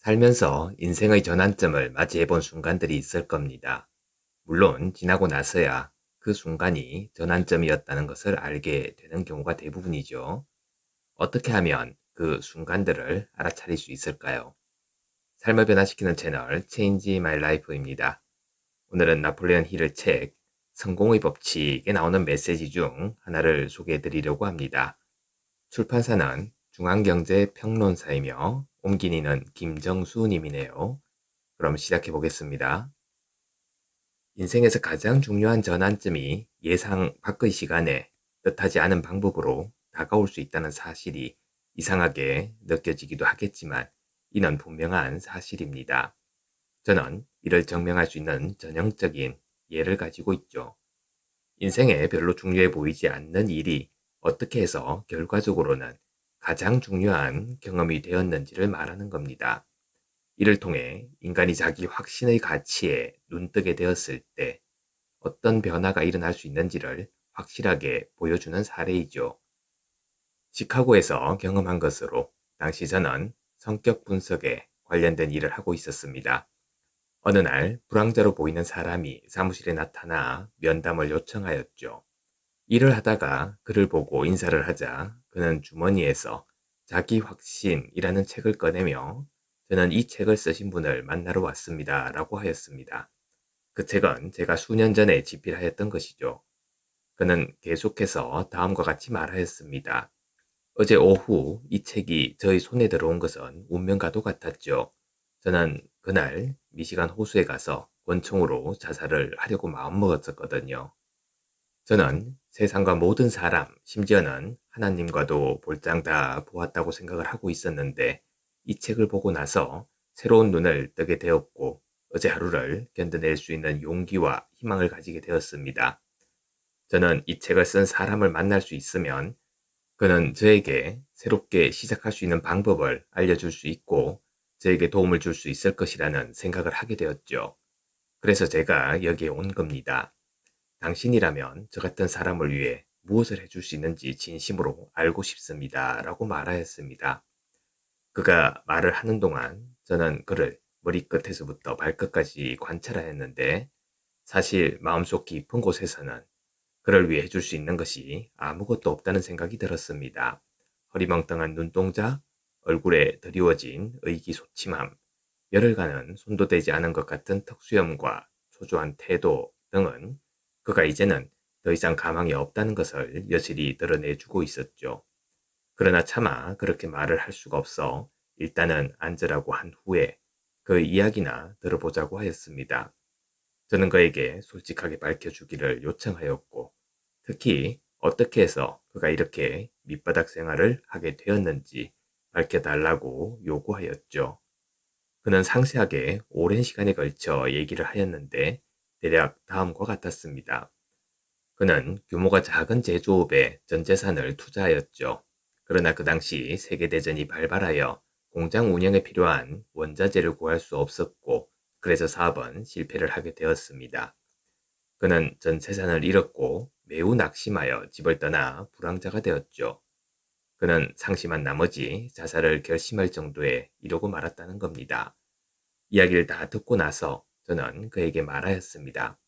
살면서 인생의 전환점을 맞이해 본 순간들이 있을 겁니다. 물론 지나고 나서야 그 순간이 전환점이었다는 것을 알게 되는 경우가 대부분이죠. 어떻게 하면 그 순간들을 알아차릴 수 있을까요? 삶을 변화시키는 채널 Change My Life입니다. 오늘은 나폴레온 힐의 책 성공의 법칙에 나오는 메시지 중 하나를 소개해 드리려고 합니다. 출판사는 중앙경제평론사이며 옮기니는 김정수 님이네요. 그럼 시작해 보겠습니다. 인생에서 가장 중요한 전환점이 예상 밖의 시간에 뜻하지 않은 방법으로 다가올 수 있다는 사실이 이상하게 느껴지기도 하겠지만 이는 분명한 사실입니다. 저는 이를 증명할 수 있는 전형적인 예를 가지고 있죠. 인생에 별로 중요해 보이지 않는 일이 어떻게 해서 결과적으로는 가장 중요한 경험이 되었는지를 말하는 겁니다. 이를 통해 인간이 자기 확신의 가치에 눈뜨게 되었을 때 어떤 변화가 일어날 수 있는지를 확실하게 보여주는 사례이죠. 시카고에서 경험한 것으로 당시 저는 성격 분석에 관련된 일을 하고 있었습니다. 어느 날 불황자로 보이는 사람이 사무실에 나타나 면담을 요청하였죠. 일을 하다가 그를 보고 인사를 하자 그는 주머니에서 자기 확신이라는 책을 꺼내며 저는 이 책을 쓰신 분을 만나러 왔습니다. 라고 하였습니다. 그 책은 제가 수년 전에 집필하였던 것이죠. 그는 계속해서 다음과 같이 말하였습니다. 어제 오후 이 책이 저희 손에 들어온 것은 운명과도 같았죠. 저는 그날 미시간 호수에 가서 권총으로 자살을 하려고 마음먹었었거든요. 저는 세상과 모든 사람, 심지어는 하나님과도 볼장 다 보았다고 생각을 하고 있었는데 이 책을 보고 나서 새로운 눈을 뜨게 되었고 어제 하루를 견뎌낼 수 있는 용기와 희망을 가지게 되었습니다. 저는 이 책을 쓴 사람을 만날 수 있으면 그는 저에게 새롭게 시작할 수 있는 방법을 알려줄 수 있고 저에게 도움을 줄 수 있을 것이라는 생각을 하게 되었죠. 그래서 제가 여기에 온 겁니다. 당신이라면 저 같은 사람을 위해 무엇을 해줄 수 있는지 진심으로 알고 싶습니다. 라고 말하였습니다. 그가 말을 하는 동안 저는 그를 머리끝에서부터 발끝까지 관찰하였는데 사실 마음속 깊은 곳에서는 그를 위해 해줄 수 있는 것이 아무것도 없다는 생각이 들었습니다. 허리멍텅한 눈동자, 얼굴에 드리워진 의기소침함, 가는 손도 대지 않은 것 같은 턱수염과 초조한 태도 등은 그가 이제는 더 이상 가망이 없다는 것을 여실히 드러내주고 있었죠. 그러나 차마 그렇게 말을 할 수가 없어 일단은 앉으라고 한 후에 그 이야기나 들어보자고 하였습니다. 저는 그에게 솔직하게 밝혀주기를 요청하였고 특히 어떻게 해서 그가 이렇게 밑바닥 생활을 하게 되었는지 밝혀달라고 요구하였죠. 그는 상세하게 오랜 시간에 걸쳐 얘기를 하였는데 대략 다음과 같았습니다. 그는 규모가 작은 제조업에 전 재산을 투자하였죠. 그러나 그 당시 세계대전이 발발하여 공장 운영에 필요한 원자재를 구할 수 없었고 그래서 사업은 실패를 하게 되었습니다. 그는 전 재산을 잃었고 매우 낙심하여 집을 떠나 불황자가 되었죠. 그는 상심한 나머지 자살을 결심할 정도에 이러고 말았다는 겁니다. 이야기를 다 듣고 나서 저는 그에게 말하였습니다.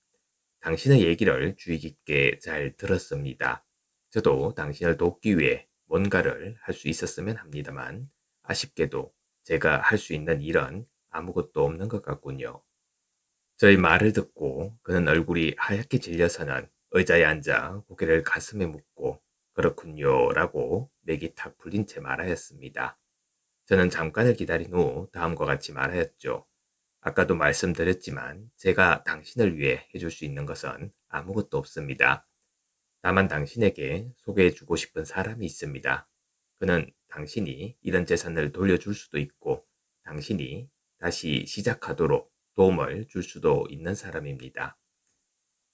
당신의 얘기를 주의 깊게 잘 들었습니다. 저도 당신을 돕기 위해 뭔가를 할 수 있었으면 합니다만 아쉽게도 제가 할 수 있는 일은 아무것도 없는 것 같군요. 저의 말을 듣고 그는 얼굴이 하얗게 질려서는 의자에 앉아 고개를 가슴에 묻고 그렇군요 라고 맥이 탁 풀린 채 말하였습니다. 저는 잠깐을 기다린 후 다음과 같이 말하였죠. 아까도 말씀드렸지만 제가 당신을 위해 해줄 수 있는 것은 아무것도 없습니다. 다만 당신에게 소개해 주고 싶은 사람이 있습니다. 그는 당신이 이런 재산을 돌려줄 수도 있고 당신이 다시 시작하도록 도움을 줄 수도 있는 사람입니다.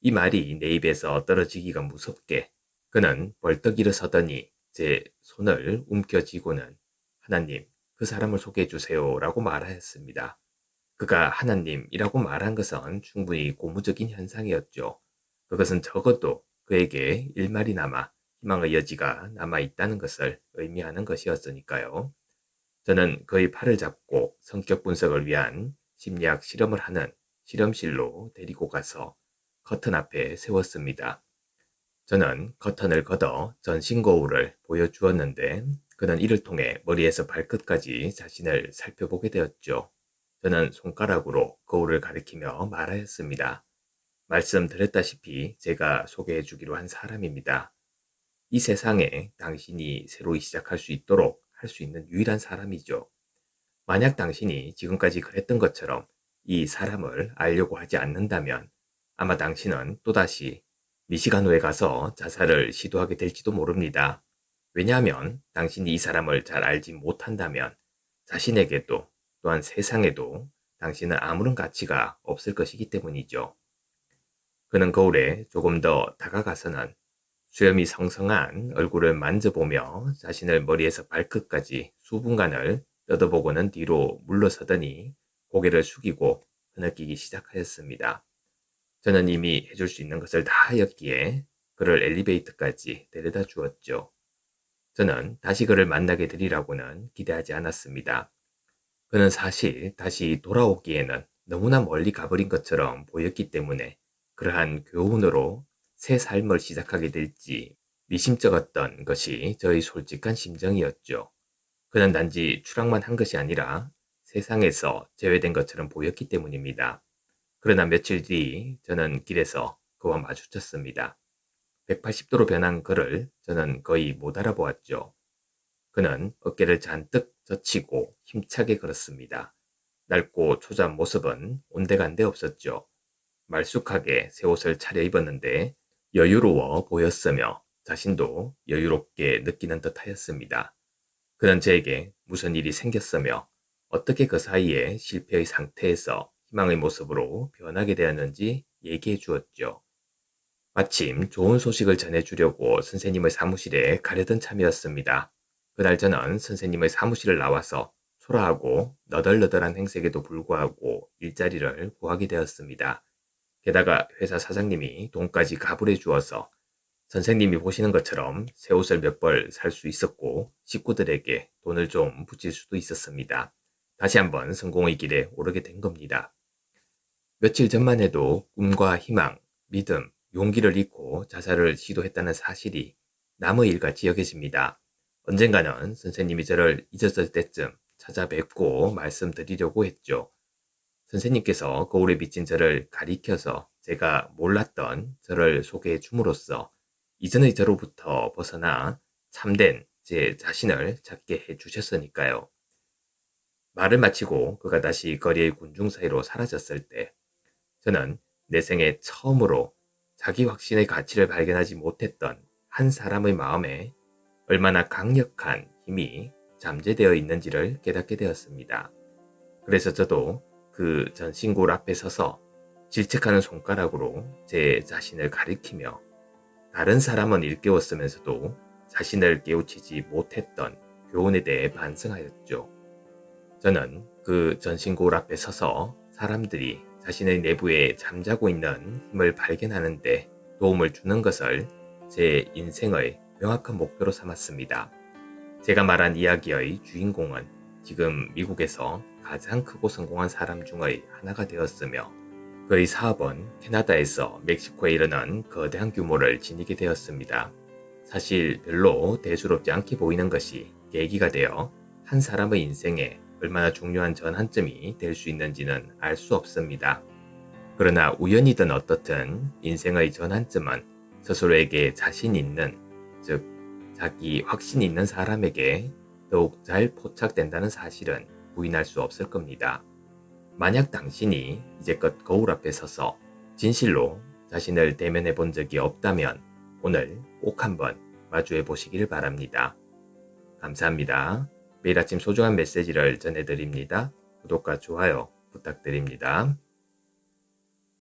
이 말이 내 입에서 떨어지기가 무섭게 그는 벌떡 일어서더니 제 손을 움켜쥐고는 하나님 그 사람을 소개해 주세요 라고 말하였습니다. 그가 하나님이라고 말한 것은 충분히 고무적인 현상이었죠. 그것은 적어도 그에게 일말이나마 희망의 여지가 남아 있다는 것을 의미하는 것이었으니까요. 저는 그의 팔을 잡고 성격 분석을 위한 심리학 실험을 하는 실험실로 데리고 가서 커튼 앞에 세웠습니다. 저는 커튼을 걷어 전신 거울을 보여주었는데 그는 이를 통해 머리에서 발끝까지 자신을 살펴보게 되었죠. 저는 손가락으로 거울을 가리키며 말하였습니다. 말씀드렸다시피 제가 소개해 주기로 한 사람입니다. 이 세상에 당신이 새로 시작할 수 있도록 할 수 있는 유일한 사람이죠. 만약 당신이 지금까지 그랬던 것처럼 이 사람을 알려고 하지 않는다면 아마 당신은 또다시 미시간호에 가서 자살을 시도하게 될지도 모릅니다. 왜냐하면 당신이 이 사람을 잘 알지 못한다면 자신에게도 또한 세상에도 당신은 아무런 가치가 없을 것이기 때문이죠. 그는 거울에 조금 더 다가가서는 수염이 성성한 얼굴을 만져보며 자신을 머리에서 발끝까지 수분간을 뜯어보고는 뒤로 물러서더니 고개를 숙이고 흐느끼기 시작하였습니다. 저는 이미 해줄 수 있는 것을 다 하였기에 그를 엘리베이터까지 데려다 주었죠. 저는 다시 그를 만나게 되리라고는 기대하지 않았습니다. 그는 사실 다시 돌아오기에는 너무나 멀리 가버린 것처럼 보였기 때문에 그러한 교훈으로 새 삶을 시작하게 될지 미심쩍었던 것이 저의 솔직한 심정이었죠. 그는 단지 추락만 한 것이 아니라 세상에서 제외된 것처럼 보였기 때문입니다. 그러나 며칠 뒤 저는 길에서 그와 마주쳤습니다. 180도로 변한 그를 저는 거의 못 알아보았죠. 그는 어깨를 잔뜩 젖히고 힘차게 걸었습니다. 낡고 초조한 모습은 온데간데 없었죠. 말쑥하게 새 옷을 차려 입었는데 여유로워 보였으며 자신도 여유롭게 느끼는 듯 하였습니다. 그는 저에게 무슨 일이 생겼으며 어떻게 그 사이에 실패의 상태에서 희망의 모습으로 변하게 되었는지 얘기해 주었죠. 마침 좋은 소식을 전해주려고 선생님의 사무실에 가려던 참이었습니다. 그날 저는 선생님의 사무실을 나와서 초라하고 너덜너덜한 행색에도 불구하고 일자리를 구하게 되었습니다. 게다가 회사 사장님이 돈까지 가불해 주어서 선생님이 보시는 것처럼 새 옷을 몇 벌 살 수 있었고 식구들에게 돈을 좀 붙일 수도 있었습니다. 다시 한번 성공의 길에 오르게 된 겁니다. 며칠 전만 해도 꿈과 희망, 믿음, 용기를 잃고 자살을 시도했다는 사실이 남의 일같이 여겨집니다. 언젠가는 선생님이 저를 잊었을 때쯤 찾아뵙고 말씀드리려고 했죠. 선생님께서 거울에 비친 저를 가리켜서 제가 몰랐던 저를 소개해 줌으로써 이전의 저로부터 벗어나 참된 제 자신을 찾게 해 주셨으니까요. 말을 마치고 그가 다시 거리의 군중 사이로 사라졌을 때 저는 내 생에 처음으로 자기 확신의 가치를 발견하지 못했던 한 사람의 마음에 얼마나 강력한 힘이 잠재되어 있는지를 깨닫게 되었습니다. 그래서 저도 그 전신골 앞에 서서 질책하는 손가락으로 제 자신을 가리키며 다른 사람은 일깨웠으면서도 자신을 깨우치지 못했던 교훈에 대해 반성하였죠. 저는 그 전신골 앞에 서서 사람들이 자신의 내부에 잠자고 있는 힘을 발견하는데 도움을 주는 것을 제 인생의 명확한 목표로 삼았습니다. 제가 말한 이야기의 주인공은 지금 미국에서 가장 크고 성공한 사람 중의 하나가 되었으며 그의 사업은 캐나다에서 멕시코에 이르는 거대한 규모를 지니게 되었습니다. 사실 별로 대수롭지 않게 보이는 것이 계기가 되어 한 사람의 인생에 얼마나 중요한 전환점이 될 수 있는지는 알 수 없습니다. 그러나 우연이든 어떻든 인생의 전환점은 스스로에게 자신 있는, 즉, 자기 확신 있는 사람에게 더욱 잘 포착된다는 사실은 부인할 수 없을 겁니다. 만약 당신이 이제껏 거울 앞에 서서 진실로 자신을 대면해 본 적이 없다면 오늘 꼭 한번 마주해 보시길 바랍니다. 감사합니다. 매일 아침 소중한 메시지를 전해드립니다. 구독과 좋아요 부탁드립니다.